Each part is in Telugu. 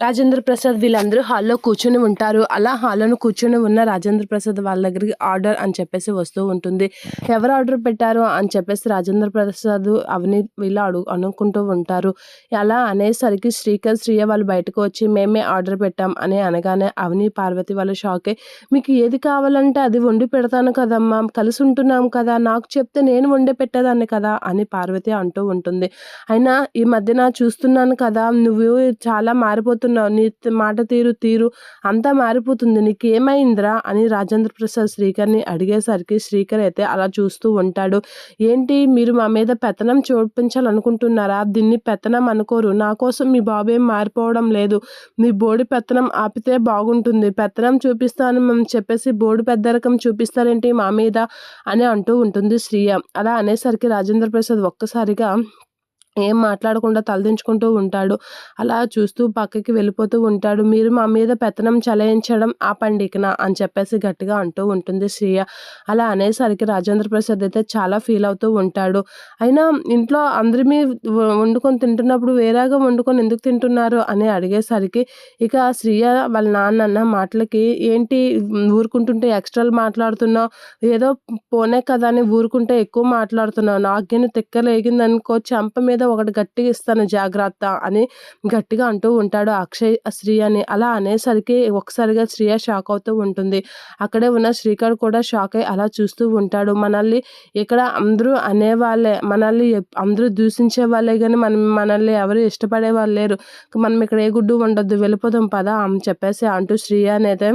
రాజేంద్ర ప్రసాద్ వీళ్ళందరూ హాల్లో కూర్చొని ఉంటారు. అలా హాల్లోను కూర్చొని ఉన్న రాజేంద్ర ప్రసాద్ వాళ్ళ దగ్గరికి ఆర్డర్ అని చెప్పేసి వస్తూ ఉంటుంది. ఎవరు ఆర్డర్ పెట్టారు అని చెప్పేసి రాజేంద్ర ప్రసాద్ అవని వీళ్ళు అడుగు అనుకుంటూ ఉంటారు. అలా అనేసరికి శ్రీకర్ శ్రీయ వాళ్ళు బయటకు వచ్చి మేమే ఆర్డర్ పెట్టాం అని అనగానే అవని పార్వతి వాళ్ళు షాకే. మీకు ఏది కావాలంటే అది వండి పెడతాను కదమ్మా. కలిసి ఉంటున్నాం కదా. నాకు చెప్తే నేను వండి పెట్టేదాన్ని కదా అని పార్వతి అంటూ ఉంటుంది. అయినా ఈ మధ్యన చూస్తున్నాను కదా. నువ్వు చాలా మారిపోతున్నావు నీ మాట తీరు తీరు అంతా మారిపోతుంది. నీకు ఏమైందిరా అని రాజేంద్ర ప్రసాద్ శ్రీకర్ని అడిగేసరికి శ్రీకర్ అయితే అలా చూస్తూ ఉంటాడు. ఏంటి? మీరు మా మీద పెత్తనం చూపించాలనుకుంటున్నారా? దీన్ని పెత్తనం అనుకోరు. నా కోసం మీ బాబు ఏం మారిపోవడం లేదు. మీ బోడి పెత్తనం ఆపితే బాగుంటుంది. పెత్తనం చూపిస్తాను మేము చెప్పేసి బోడి పెద్దరకం చూపిస్తారేంటి మా మీద? అని అంటూ ఉంటుంది శ్రీయ. అలా అనేసరికి రాజేంద్ర ప్రసాద్ ఒక్కసారిగా ఏం మాట్లాడకుండా తలదించుకుంటూ ఉంటాడు. అలా చూస్తూ పక్కకి వెళ్ళిపోతూ ఉంటాడు. మీరు మా మీద పెత్తనం చలాయించడం ఆ పండికినా అని చెప్పేసి గట్టిగా అంటూ ఉంటుంది శ్రీయ. అలా అనేసరికి రాజేంద్ర ప్రసాద్ అయితే చాలా ఫీల్ అవుతూ ఉంటాడు. అయినా ఇంట్లో అందరి మీ వండుకొని తింటున్నప్పుడు వేరేగా వండుకొని ఎందుకు తింటున్నారు? అని అడిగేసరికి ఇక శ్రీయ వాళ్ళ నాన్న అన్న మాటలకి ఏంటి ఊరుకుంటుంటే ఎక్స్ట్రాలు మాట్లాడుతున్నావు? ఏదో పోనే కదా అని ఊరుకుంటే ఎక్కువ మాట్లాడుతున్నావు. నాకేను తిక్కలేగింది అనుకో చెంప మీద ఒకటి గట్టిగా ఇస్తాను జాగ్రత్త అని గట్టిగా అంటూ ఉంటాడు అక్షయ్ శ్రీ అని. అలా అనేసరికి ఒకసారిగా శ్రీయ షాక్ అవుతూ ఉంటుంది. అక్కడే ఉన్న శ్రీకర్ కూడా షాక్ అయ్యి అలా చూస్తూ ఉంటాడు. మనల్ని ఇక్కడ అందరూ అనేవాళ్ళే. మనల్ని అందరూ దూషించే వాళ్ళే కానీ మనం మనల్ని ఎవరు ఇష్టపడే వాళ్ళు లేరు. మనం ఇక్కడ ఏ గుడ్డు ఉండొద్దు వెళ్ళిపోదాం పదా అని చెప్పేసి అంటూ శ్రీయ అయితే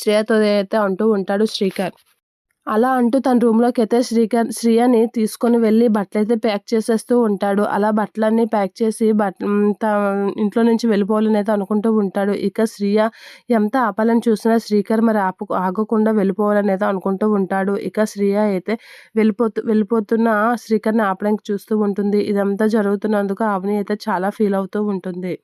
శ్రేయతో అయితే అంటూ ఉంటాడు శ్రీకర్. అలా అంటూ తన రూమ్లోకి అయితే శ్రీకాంత్ శ్రియని తీసుకొని వెళ్ళి బట్టలు అయితే ప్యాక్ చేసేస్తూ ఉంటాడు. అలా బట్టలన్నీ ప్యాక్ చేసి బట్ త ఇంట్లో నుంచి వెళ్ళిపోవాలని అయితే అనుకుంటూ ఉంటాడు. ఇక శ్రియ ఎంత ఆపాలని చూసినా శ్రీకర్ మరి ఆపు ఆగకుండా వెళ్ళిపోవాలని అయితే అనుకుంటూ ఉంటాడు. ఇక శ్రియ అయితే వెళ్ళిపోతూ వెళ్ళిపోతున్న శ్రీకర్ని ఆపడానికి చూస్తూ ఉంటుంది. ఇదంతా జరుగుతున్నందుకు అవని అయితే చాలా ఫీల్ అవుతూ ఉంటుంది.